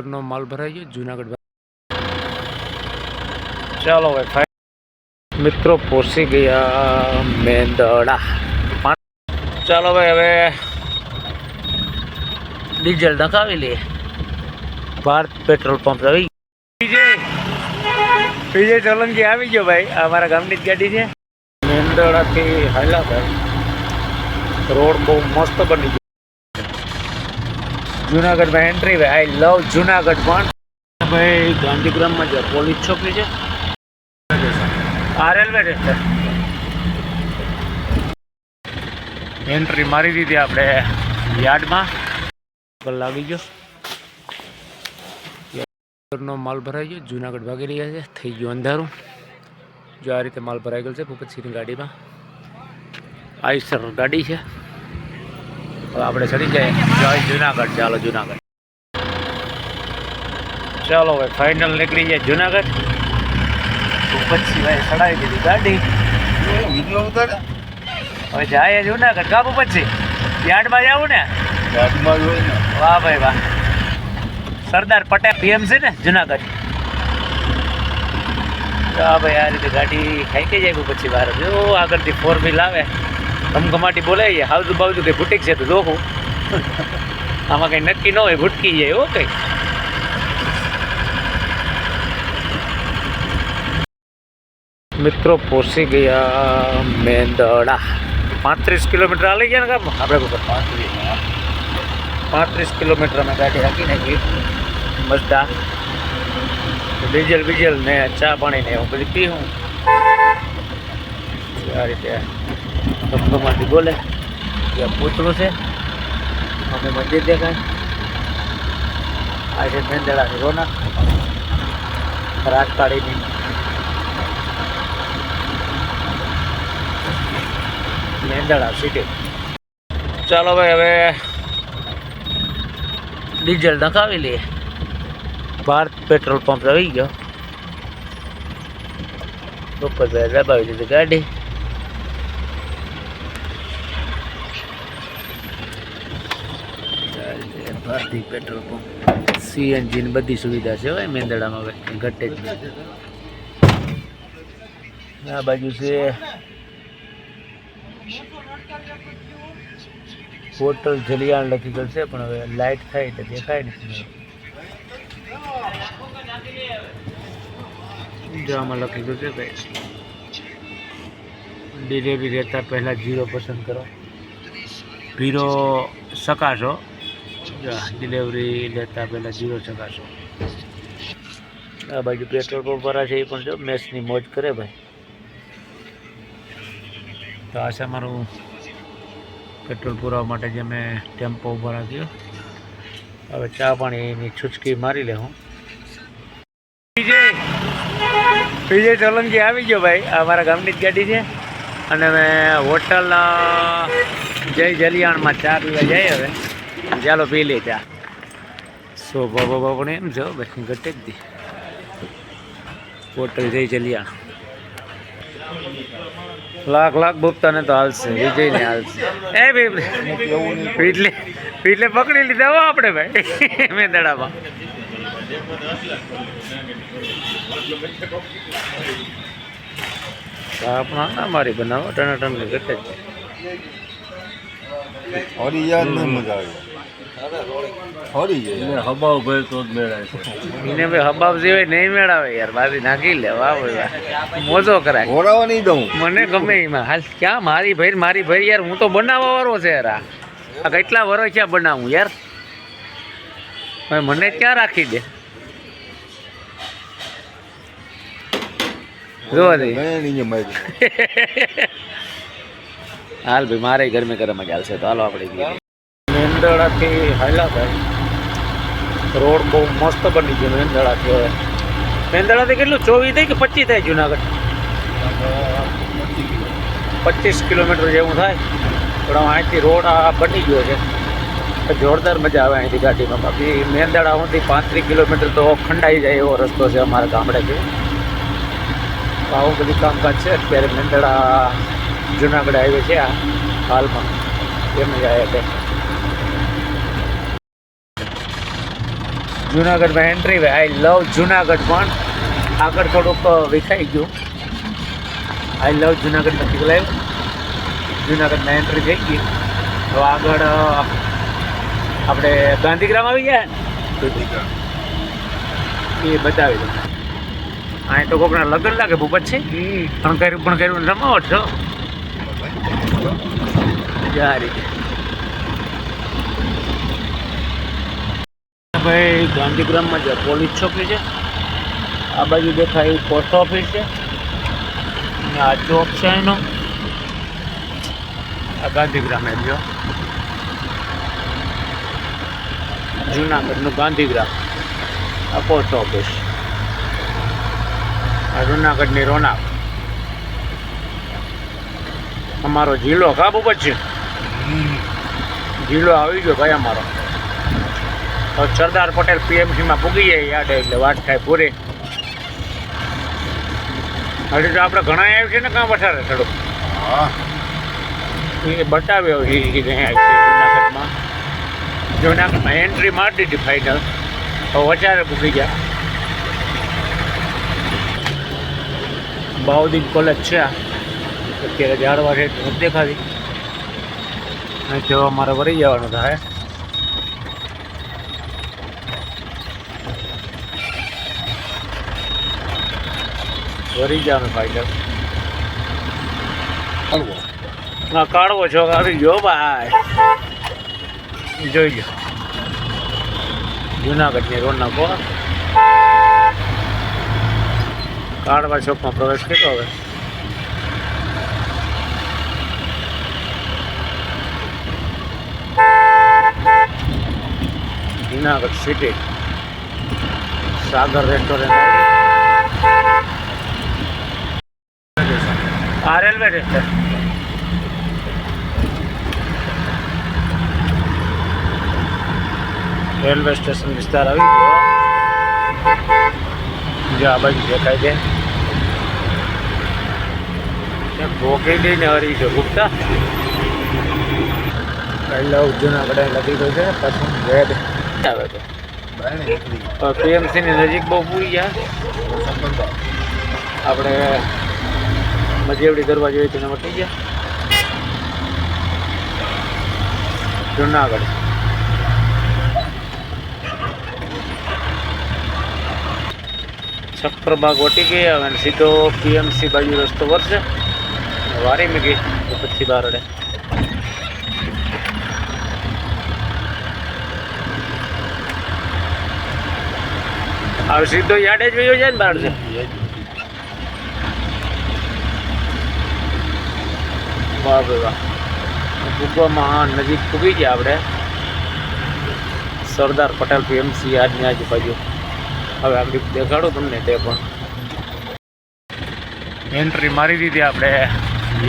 નો માલ ભરાઈ ગયો, જુનાગઢ ચાલો ભાઈ મિત્રો પહોંચી ગયા મેંદડા. ચાલો ભાઈ હવે ડીઝલ નખાવી લઈએ. ભારત પેટ્રોલ પંપ આવી વિજય વિજય સોલંકી આવી ગયો ભાઈ. અમારા ગામની જ ગાડી છે. મેંદડાથી હાલ્યા ભાઈ. રોડ બહુ મસ્ત બની ગયો. જુનાગઢમાં એન્ટ્રી ભાઈ આઈ લવ જુનાગઢ પણ. ભાઈ ગાંધીગ્રામમાં જે પોલીસ ચોકી છે. આ રેલવે સ્ટેશન એન્ટ્રી મારી દીધી આપણે યાર્ડમાં. લાગી ગયો. નો માલ ભરાઈ ગયો. જુનાગઢ ભાગી રહ્યા છે. થઈ ગયું અંધારું. જો આ રીતે માલ ભરાઈ ગયો છે, ભૂપતસિંહની ગાડીમાં. આઈસર ગાડી છે. હવે આપણે ચડી જાય જય જુનાગઢ. ચાલો જુનાગઢ. ચાલો ભાઈ ફાઇનલ નીકળી જાય જુનાગઢ. પછી ભાઈ ચડાવી દીધી ગાડી. હવે જાય જુનાગઢ. કાબુ પછી યાર્ડમાં જવું ને? વાહ ભાઈ વાહ. સરદાર પટેલ પીએમસી ને જુનાગઢ? હા ભાઈ આ રીતે ગાડી ખાઈ જાય પછી બહાર. જો આગળથી ફોર વ્હીલ આવે. ધમધમાટી બોલાવીએ હાવજુ બાવજુ કંઈ ભૂટીક છે તો જોખું આમાં કંઈ નક્કી ન હોય ભૂટકી જાય હો કંઈ. મિત્રો પહોંચી ગયા મેંદડા. પાંત્રીસ કિલોમીટર હાલી ગયા ને કામ આપણે પાંત્રીસ પાંત્રીસ કિલોમીટર અમે ગાડી હાકી નાખી. મજદા. ડીઝલ બીઝલ ને ચા પાણી ને એવું બધું પીવું આ રીતે ધમધમાટી બોલે ત્યાં પૂતળું છે, અમે મંદિર દેખાય. આ છે મેંદડાની રોનક. રાજકાળીની મેંદડા સિટી ચાલો ભાઈ, હવે ડીઝલ નખાવી લઈએ. ભારત પેટ્રોલ પંપ આવી ગયો. ઉપર દબાવી દીધી ગાડી. ભારતી પેટ્રોલ પંપ, સીએનજી ની બધી સુવિધા છે હવે મેંદડામાં હવે, ઘટે જ આ બાજુ છે હોટલ જલિયાણ લખી છે, પણ હવે લાઇટ થાય એટલે દેખાય નથી જો આમાં લખી છે ભાઈ. ડિલિવરી રહેતા પહેલાં જીરો પસંદ કરો. ભીરો શકાશો ડિલિવરી લેતા પહેલાં જીરો ચકાસો. આ બાજુ પેટ્રોલ પંપ ભરા છે, એ પણ જો, મેસની મોજ કરે ભાઈ. તો આ છે મારું પેટ્રોલ પુરાવા માટે જે મેં ટેમ્પો ઊભા રાખ્યો. હવે ચા પાણીની છૂચકી મારી લે હું. વિજય વિજય સોલંકી આવી ગયો ભાઈ અમારા ગામની જ ગાડી છે. અને અમે હોટલ જય જલિયાણમાં ચા પીવા જઈએ હવે. ચાલો પી લે ચા. શોભા બાબા પણ એમ જો ભાઈ ઘટે જ દી. હોટલ જઈ ચલિયા લાખ લાખ ભૂપતા ને તો હાલશે વિજય ને હાલશે. એ ભાઈ એટલે એટલે પકડી લીધા હો આપણે ભાઈ. મેં દડામાં આપણા ના મારી બનાવો ટનાટન ને ઘટે જ ફરી યાદ નહીં મજા આવી. ફરી જાય. હબાવ ભાઈ તો જ મેળાય છે. એને ભાઈ હબાબ જેવાય નહીં મેળાવે યાર બારી નાખી લે વાહ ભાઈ મોજો કરાય. ઓરાવા નહીં દઉં. મને ગમે એમાં. હાલ ક્યાં મારી ભાઈ મારી ભાઈ યાર હું તો બનાવવા વાળો છે યાર આ. કેટલા વર્ષ ક્યાં બનાવું યાર? હવે મને ક્યાં રાખી દે? જોવા દે નહીં હાલ ભાઈ મારે ગરમે ગરમ જ હાલશે તો હાલો આપણે જઈએ હાયલા ભાઈ રોડ બહુ મસ્ત બની ગયો મેંદડાથી હવે. મેંદડાથી કેટલું? ચોવીસ થાય કે પચીસ થાય જુનાગઢ પચીસ કિલોમીટર જેવું થાય. પણ અહીંથી રોડ આ બની ગયો છે. જોરદાર મજા આવે અહીંથી ગાડીમાં. બાકી મેંદડા પાંત્રીસ કિલોમીટર તો ખંડાઈ જાય એવો રસ્તો છે અમારા ગામડેથી. આવું બધું કામકાજ છે. અત્યારે મેંદડા જુનાગઢ હાઈવે છે આ હાલમાં. એમ જાય એટલે જુનાગઢમાં entry way I love Junagadh પણ. આગળ થોડુંક વિખાઈ ગયું. આઈ લવ જુનાગઢ નથી બોલાયું. જુનાગઢમાં એન્ટ્રી થઈ ગઈ. તો આગળ આપણે ગાંધીગ્રામ આવી ગયા? ને એ બતાવી દઉં. અહીં તો કોકના લગ્ન લાગે ભૂપત છે પણ કર્યું પણ કર્યું રમાવટ છો આ રીતે ભાઈ ગાંધીગ્રામમાં જે પોલીસ ચોકી છે આ બાજુ દેખાય પોસ્ટ ઓફિસ છે. અને આ ચોક છે એનો આ ગાંધીગ્રામ જો જુનાગઢનું ગાંધીગ્રામ આ પોસ્ટ ઓફિસ આ જુનાગઢની રોનાક. અમારો જિલ્લો કાબુ છે. જિલ્લો આવી ગયો ભાઈ અમારો. સરદાર પટેલ પીએમસીમાં પૂગી જાય યાદ એટલે વાત થાય પૂરી. હજી તો આપણે ઘણા આવ્યું છે ને કાં વધારે થોડુંક? હા. એ બતાવ્યો જુનાગઢમાં. જુનાગઢમાં એન્ટ્રી મારી દીધી ફાઇનલ તો વધારે પૂગી ગયા. બાઉદીન કોલેજ છે અત્યારે જાડવા છે દેખાતી. અહીંથી મારે વળી જવાનું થાય. વળી જાવ હળવો હા કાઢવો છો આવી ગયો ભાઈ. જોઈ લો. જુનાગઢની રોડના કો કાળવા ચોકમાં પ્રવેશ કર્યો હવે. જુનાગઢ સિટી સાગર રેસ્ટોરન્ટ આ રેલવે સ્ટેશન રેલવે સ્ટેશન વિસ્તાર આવી ગયો જે આ બાજુ દેખાય છે ત્યાં ભોગી દઈને હરી છે ગુપ્તા પહેલા જુનાગઢ લખી ગયું છે પછી રેડ આવે છે બાયણે નીકળી ગઈ. પીએમસી ની નજીક બહુ પૂરી ગયા સંબંધો. આપણે મજેવડી કરવા જોઈએ તેને વટી ગયા. જુનાગઢ. છપ્પરબાગ વટી ગઈ હવે અને સીધો પીએમસી બાજુ રસ્તો વરસે. વારી મેં ગઈ તો પછી બારડે. હવે સીધો યાડે જ વયો જાય ને બારડે. ભાઈ વાહ નજીક પૂગી ગયા આપણે. સરદાર પટેલ પીએમસી આજની આજુબાજુ હવે આપણી દેખાડું તમને તે પણ. એન્ટ્રી મારી દીધી આપણે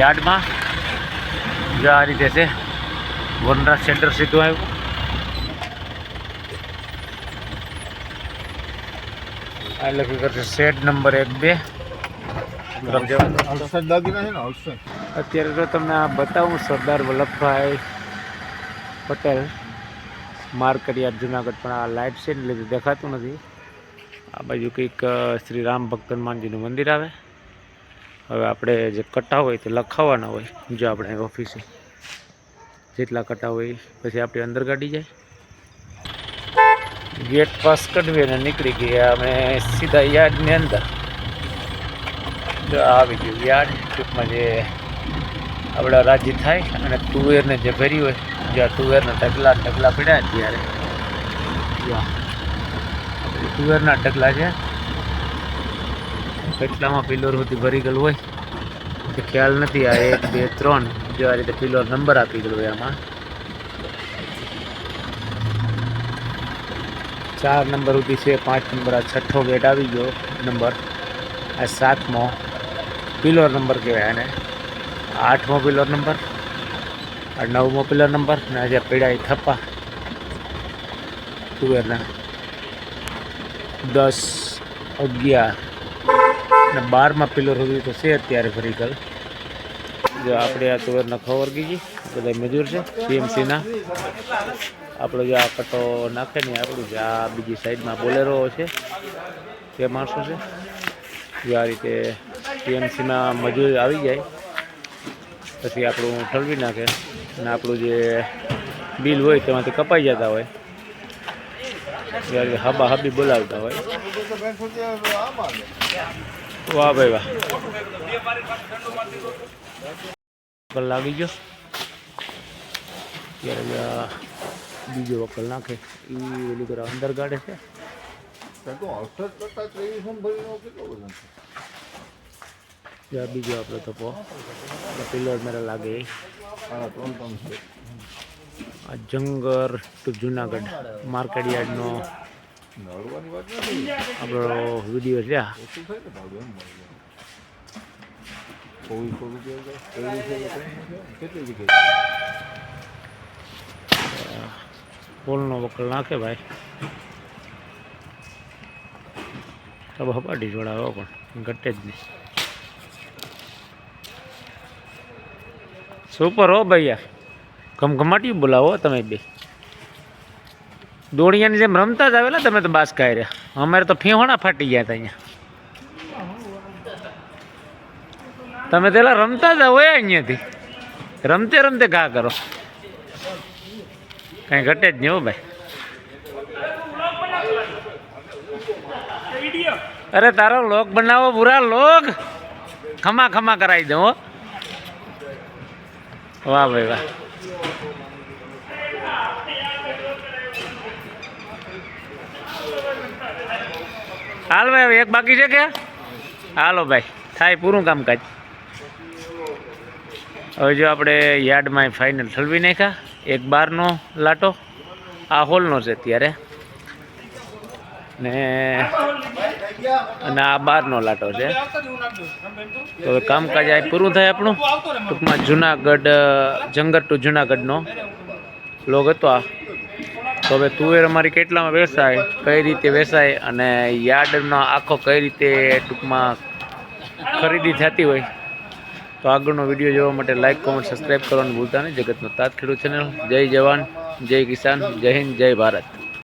યાર્ડમાં. જો આ રીતે છે. વનરાજ સેન્ટર સીધું આવ્યું. આ લખી કરશે? શેડ નંબર એક બે. અડસઠ અત્યારે તો તમને આ બતાવું, સરદાર વલ્લભભાઈ પટેલ યાદ જુનાગઢ પણ આ લાઇટ છે એટલે દેખાતું નથી. આ બાજુ કંઈક શ્રી રામ ભક્ત હનુમાનજીનું મંદિર આવે. હવે આપણે જે કટા હોય તે લખાવવાના હોય, જો આપણે ઓફિસે જેટલા કટા હોય, પછી આપણી અંદર ગાડી જાય. ગેટ પાસ કઢવી અને નીકળી ગયા અમે સીધા યાર્ડની અંદર. આવી ગયું યાર્ડ, ટૂંકમાં જે આપણા રાજી થાય અને તુવેરને જે ભરી હોય જ્યાં તુવેરના ઢગલા ઢગલા પડ્યા ત્યારે. તુવેરના ઢગલા છે. કેટલામાં પિલોર સુધી ભરી ગયેલું હોય? તે ખ્યાલ નથી, આ એક, બે, ત્રણ, જો આ રીતે પિલોર નંબર આપી ગયેલો હોય આમાં. ચાર નંબર સુધી છે, પાંચ નંબર, આ છઠ્ઠો ગેટ આવી ગયો નંબર. આ સાતમો. પિલોર નંબર કહેવાય આને. આઠમો પિલર નંબર, આ નવમો પિલર નંબર, ને આજે પીડા થપ્પા. તુવેરના દસ, અગિયાર, ને બારમા પિલર સુધી તો છે અત્યારે ફરી કલ. જો આપણે આ તુવેરના ખબર ગઈ બધા મજૂર છે પીએમસીના આપણો જો આ કટો નાખે ને આપણું જે આ બીજી સાઈડમાં બોલેરો છે તે માણસો છે. જો આ રીતે ટીએમસીમાં મજૂર આવી જાય પછી આપણું ઠલવી નાખે અને આપણું જે બિલ હોય તેમાંથી કપાઈ જતા હોય. ત્યારે હબા હબી બોલાવતા હોય. વાહ ભાઈ વાહ. વકલ લાગી ગયો. ત્યારે બીજો વકલ નાખે. એ ઓલું અંદર કાઢે છે? ત્યાં બીજો આપણો તપો પિલ્લર મેરા લાગે. આ જંગર ટુ જુનાગઢ માર્કેટ યાર્ડનો આપણો વીડિયો છે. પોલનો વકલ નાખે ભાઈ તો હપાટી જોડાવો પણ, ઘટે જ નહીં સુપર હો ભૈયા. ઘમઘમાટી બોલાવો તમે બે. દોડિયાની જેમ રમતા જ આવેલા તમે તો બાસ ખાઈ રહ્યા. અમારે તો ફેહોણા ફાટી ગયા હતા અહીંયા. તમે પેલા રમતા જ હોય અહીંયાથી. રમતે રમતે ઘા કરો. કાંઈ ઘટે જ નહીં હો ભાઈ. અરે તારો લોક બનાવો પૂરા લોક. ખમા ખમા કરાવી દઉં હો. વાહ ભાઈ વાહ. હાલ ભાઈ એક બાકી છે કે? હાલો ભાઈ, થાય પૂરું કામકાજ. હવે જો આપણે યાર્ડમાં ફાઇનલ ઠલવી નાખ્યા, એક બારનો લાટો, આ હોલનો છે અત્યારે. ને અને આ બારનો લાટો છે. તો કામકાજ આ પૂરું થાય આપણું. ટૂંકમાં જુનાગઢ જંગર ટુ જુનાગઢનો લોગ હતો આ. તો હવે તુવેર અમારી કેટલામાં વેસાય, કઈ રીતે વેસાય અને યાર્ડનો આખો કઈ રીતે ટૂંકમાં ખરીદી થતી હોય. તો આગળનો વીડિયો જોવા માટે લાઈક કોમેન્ટ સબસ્ક્રાઈબ કરવાનું ભૂલતા નહીં. જગતનો તાત ખેડૂત ચેનલ જય જવાન, જય કિસાન, જય હિન્દ, જય ભારત.